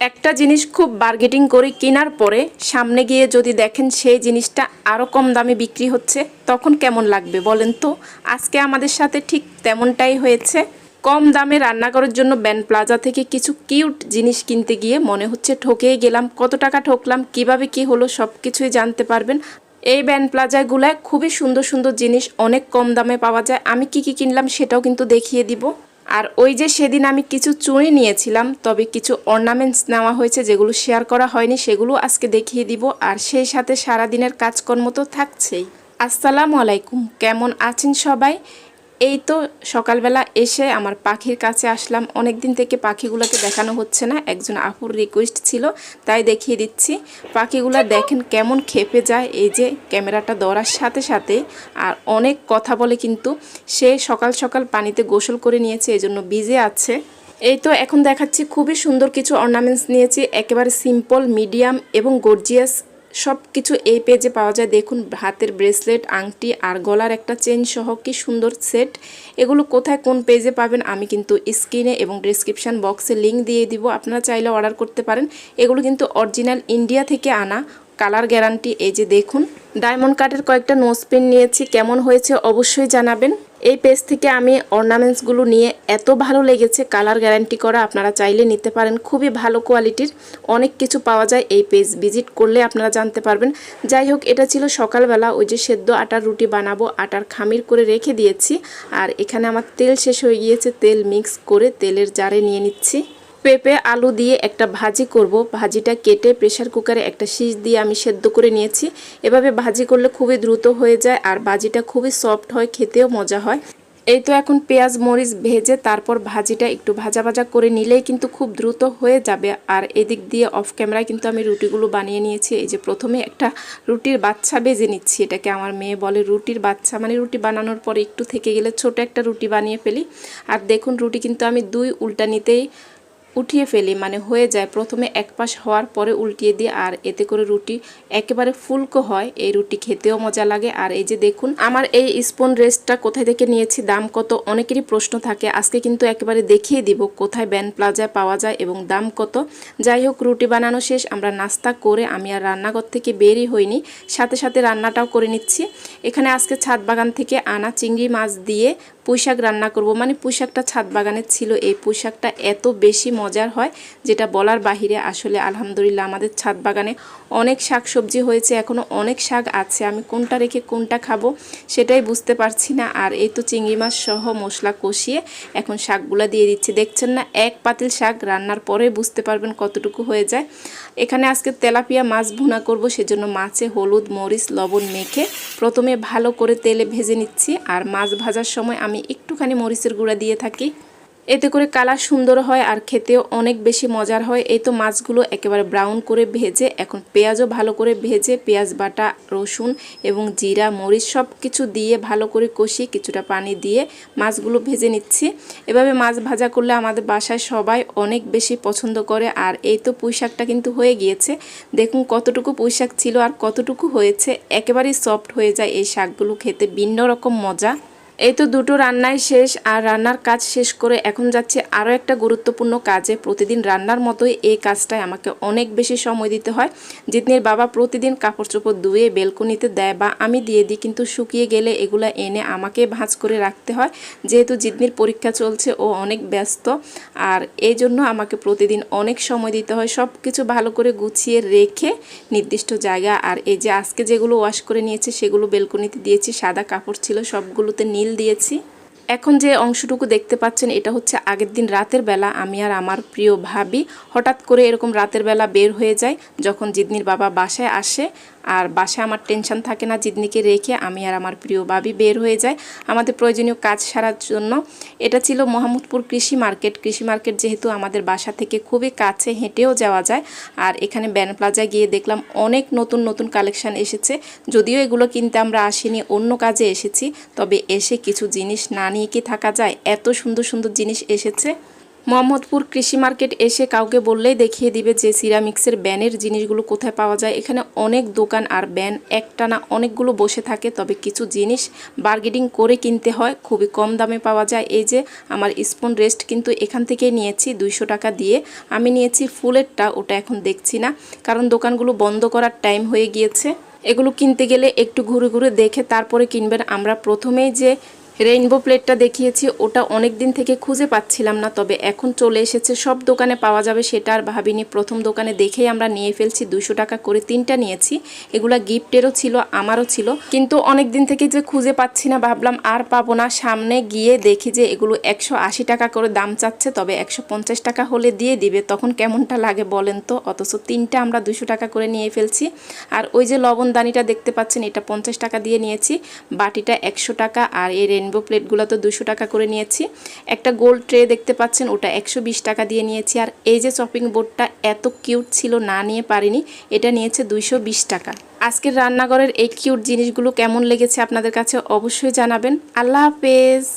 একটা জিনিস খুব বার্গেটিং করে কেনার পরে সামনে গিয়ে যদি দেখেন সেই জিনিসটা আরও কম দামে বিক্রি হচ্ছে, তখন কেমন লাগবে বলেন তো? আজকে আমাদের সাথে ঠিক তেমনটাই হয়েছে। কম দামে রান্না করার জন্য ব্যান প্লাজা থেকে কিছু কিউট জিনিস কিনতে গিয়ে মনে হচ্ছে ঠকেই গেলাম। কত টাকা ঠকলাম, কীভাবে কি হলো সব কিছুই জানতে পারবেন। এই ব্যান প্লাজাগুলায় খুবই সুন্দর সুন্দর জিনিস অনেক কম দামে পাওয়া যায়। আমি কি কি কিনলাম সেটাও কিন্তু দেখিয়ে দিব। আর ওই যে সেদিন আমি কিছু চুড়ি নিয়েছিলাম, তবে কিছু অর্নামেন্টস নেওয়া হয়েছে যেগুলো শেয়ার করা হয়নি, সেগুলো আজকে দেখিয়ে দিব। আর সেই সাথে সারাদিনের কাজকর্ম তো থাকছেই। আসসালামু আলাইকুম, কেমন আছেন সবাই? এই তো সকালবেলা এসে আমার পাখির কাছে আসলাম। অনেক দিন থেকে পাখিগুলোকে দেখানো হচ্ছে না। একজন আপুর রিকোয়েস্ট ছিল তাই দেখিয়ে দিচ্ছি। পাখিগুলো দেখেন কেমন খেপে যায়। এই যে ক্যামেরাটা ধরার সাথে সাথে আর অনেক কথা বলে কিন্তু সে সকাল সকাল পানিতে গোসল করে নিয়েছে এজন্য ভিজে আছে। এই তো এখন দেখাচ্ছি খুবই সুন্দর কিছু অর্নামেন্টস নিয়েছি। একেবারে সিম্পল মিডিয়াম এবং গর্জিয়াস সব কিছু এই পেজে পাওয়া যায়। দেখুন, হাতের ব্রেসলেট, আংটি আর গলার একটা চেন সহ কি সুন্দর সেট। এগুলো কোথায়, কোন পেজে পাবেন আমি কিন্তু স্ক্রিনে এবং ডিসক্রিপশান বক্সে লিঙ্ক দিয়ে দিব। আপনারা চাইলে অর্ডার করতে পারেন। এগুলো কিন্তু অরিজিনাল ইন্ডিয়া থেকে আনা। কালার গ্যারান্টি এই যে দেখুন। ডায়মন্ড কাটের কয়েকটা নোজ পেন নিয়েছি। কেমন হয়েছে অবশ্যই জানাবেন। এই পেজ থেকে আমি অর্নামেন্টসগুলো নিয়ে এত ভালো লেগেছে কালার গ্যারান্টি করা আপনারা চাইলে নিতে পারেন। খুবই ভালো কোয়ালিটির অনেক কিছু পাওয়া যায় এই পেজ ভিজিট করলে আপনারা জানতে পারবেন। যাই হোক, এটা ছিল সকালবেলা, ওই যে সেদ্ধ আটার রুটি বানাবো, আটার খামির করে রেখে দিয়েছি। আর এখানে আমার তেল শেষ হয়ে গিয়েছে, তেল মিক্স করে তেলের জারে নিয়ে নিচ্ছি। পেঁপে, আলু দিয়ে একটা ভাজি করব। ভাজিটা কেটে প্রেশার কুকারে একটা শীষ দিয়ে আমি সেদ্ধ করে নিয়েছি। এভাবে ভাজি করলে খুবই দ্রুত হয়ে যায় আর ভাজিটা খুবই সফট হয়, খেতেও মজা হয়। এই তো এখন পেঁয়াজ, মরিচ ভেজে তারপর ভাজিটা একটু ভাজা ভাজা করে নিলেই কিন্তু খুব দ্রুত হয়ে যাবে। আর এদিক দিয়ে অফ ক্যামেরায় কিন্তু আমি রুটিগুলো বানিয়ে নিয়েছি। এই যে প্রথমে একটা রুটির বাচ্চা বেজে নিচ্ছি। এটাকে আমার মেয়ে বলে রুটির বাচ্চা। মানে রুটি বানানোর পরে একটু থেকে গেলে ছোট একটা রুটি বানিয়ে ফেলি। আর দেখুন রুটি কিন্তু আমি দুই উল্টা নিতেই উঠিয়ে ফেলি মানে হয়ে যায়। প্রথমে এক পাশ হওয়ার পরে উল্টিয়ে দিই, আর এতে করে রুটি একেবারে ফুলকো হয়। এই রুটি খেতেও মজা লাগে। আর এই যে দেখুন, আমার এই স্পুন রেস্টটা কোথায় থেকে নিয়েছি, দাম কত, অনেকেরই প্রশ্ন থাকে। আজকে কিন্তু একেবারে দেখিয়ে দিব কোথায় ব্যান প্লাজায় পাওয়া যায় এবং দাম কত। যাই হোক, রুটি বানানো শেষ। আমরা নাস্তা করে আমি আর রান্নাঘর থেকে বেরই হইনি। সাথে সাথে রান্নাটাও করে নিচ্ছি। এখানে আজকে ছাদ বাগান থেকে আনা চিংড়ি মাছ দিয়ে পুঁইশাক রান্না করব। মানে পুঁইশাকটা ছাদ বাগানে ছিল, এই পুঁইশাকটা এত বেশি মজার হয় যেটা বলার বাহিরে আসলে আলহামদুলিল্লাহ আমাদের ছাদ বাগানে অনেক শাক সবজি হয়েছে এখনও অনেক শাক আছে। আমি কোনটা রেখে কোনটা খাব সেটাই বুঝতে পারছি না। আর এই তো চিংড়ি মাছ সহ মশলা কষিয়ে এখন শাকগুলা দিয়ে দিচ্ছি। দেখছেন না, এক পাতিল শাক রান্নার পরে বুঝতে পারবেন কতটুকু হয়ে যায়। এখানে আজকে তেলাপিয়া মাছ ভুনা করব, সেজন্য মাছে হলুদ, মরিচ, লবণ মেখে প্রথমে ভালো করে তেলে ভেজে নিচ্ছি। আর মাছ ভাজার সময় আমি একটুখানি মরিচের গুঁড়া দিয়ে থাকি। এতে করে কালার সুন্দর হয় আর খেতেও অনেক বেশি মজার হয়। এই তো মাছগুলো একেবারে ব্রাউন করে ভেজে, এখন পেঁয়াজও ভালো করে ভেজে, পেঁয়াজ, বাটা, রসুন এবং জিরা, মরিচ সব কিছু দিয়ে ভালো করে কষি কিছুটা পানি দিয়ে মাছগুলো ভেজে নিচ্ছি। এভাবে মাছ ভাজা করলে আমাদের বাসায় সবাই অনেক বেশি পছন্দ করে আর এই তো পুঁই শাকটা কিন্তু হয়ে গিয়েছে। দেখুন কতটুকু পুঁই শাক ছিল আর কতটুকু হয়েছে। একেবারেই সফট হয়ে যায় এই শাকগুলো খেতে, ভিন্ন রকম মজা। এই তো দুটো রান্নাই শেষ, আর রান্নার কাজ শেষ করে এখন যাচ্ছে আরও একটা গুরুত্বপূর্ণ কাজে। প্রতিদিন রান্নার মতোই এই কাজটায় আমাকে অনেক বেশি সময় দিতে হয়। জিতনির বাবা প্রতিদিন কাপড় চোপড় ধুয়ে, বেলকনিতে দেয় বা আমি দিয়ে দিই, কিন্তু শুকিয়ে গেলে এগুলা এনে আমাকে ভাঁজ করে রাখতে হয়। যেহেতু জিতনির পরীক্ষা চলছে, ও অনেক ব্যস্ত, আর এই জন্য আমাকে প্রতিদিন অনেক সময় দিতে হয়। সব কিছু ভালো করে গুছিয়ে রেখে নির্দিষ্ট জায়গা, আর এই যে আজকে যেগুলো ওয়াশ করে নিয়েছে, সেগুলো বেলকনিতে দিয়েছি। সাদা কাপড় ছিল, সবগুলোতে নীল দিয়েছি। এখন যে অংশটুকু দেখতে পাচ্ছেন, এটা হচ্ছে আগের দিন রাতের বেলা আমি আর আমার প্রিয় ভাবি। হঠাৎ করে এরকম রাতের বেলা বের হয়ে যায়, যখন জিদনির বাবা বাসায় আসে আর বাসায় আমার টেনশন থাকে না, জিদনিকে রেখে আমি আর আমার প্রিয় ভাবি বের হয়ে যায় আমাদের প্রয়োজনীয় কাজ সারার জন্য। এটা ছিল মোহাম্মদপুর কৃষি মার্কেট। কৃষি মার্কেট যেহেতু আমাদের বাসা থেকে খুবই কাছে হেঁটেও যাওয়া যায়। আর এখানে ব্যান প্লাজায় গিয়ে দেখলাম অনেক নতুন নতুন কালেকশন এসেছে। যদিও এগুলো কিনতে আমরা আসিনি, অন্য কাজে এসেছি। তবে এসে কিছু জিনিস না নিয়ে কি থাকা যায়? এত সুন্দর সুন্দর জিনিস এসেছে। মোহাম্মদপুর কৃষি মার্কেট এসে কাউকে বললেই দেখিয়ে দিবে যে সিরামিক্সের ব্যানের জিনিসগুলো কোথায় পাওয়া যায়। এখানে অনেক দোকান আর ব্যান একটা না অনেকগুলো বসে থাকে, তবে কিছু জিনিস বার্গেটিং করে কিনতে হয়, খুবই কম দামে পাওয়া যায়। এই যে, আমার স্পুন রেস্ট কিন্তু এখান থেকে নিয়েছি দুইশো টাকা দিয়ে। আমি নিয়েছি ফুলেরটা, ওটা এখন দেখছি না, কারণ দোকানগুলো বন্ধ করার টাইম হয়ে গিয়েছে। এগুলো কিনতে গেলে একটু ঘুরে ঘুরে দেখে তারপরে কিনবেন। আমরা প্রথমেই যে রেইনবো প্লেটটা দেখিয়েছি, ওটা অনেক দিন থেকে খুঁজে পাচ্ছিলাম না, তবে এখন চলে এসেছে, সব দোকানে পাওয়া যাবে সেটা আর ভাবিনি। প্রথম দোকানে দেখেই আমরা নিয়ে ফেলছি, দুশো টাকা করে তিনটা নিয়েছি, এগুলা গিফটেরও ছিল, আমারও ছিল। কিন্তু অনেক দিন থেকে যে খুঁজে পাচ্ছি না, ভাবলাম আর পাবো না। সামনে গিয়ে দেখি যে এগুলো একশো আশি টাকা করে দাম চাচ্ছে, তবে একশো পঞ্চাশ টাকা হলে দিয়ে দিবে, তখন কেমনটা লাগে বলেন তো? অথচ তিনটা আমরা দুশো টাকা করে নিয়ে ফেলছি। আর ওই যে লবণদানিটা দেখতে পাচ্ছেন, এটা পঞ্চাশ টাকা দিয়ে নিয়েছি, বাটিটা একশো টাকা আর এই রেনবো প্লেটগুলো তো দুশো টাকা করে নিয়েছি। একটা গোল্ড ট্রে দেখতে পাচ্ছেন, ওটা একশো বিশ টাকা দিয়ে নিয়েছি। আর এই যে চপিং বোর্ডটা এত কিউট ছিল, না নিয়ে পারিনি, এটা নিয়েছে দুইশো বিশ টাকা। আজকের রান্নাঘরের এই কিউট জিনিসগুলো কেমন লেগেছে আপনাদের কাছে অবশ্যই জানাবেন। আল্লাহ হাফেজ।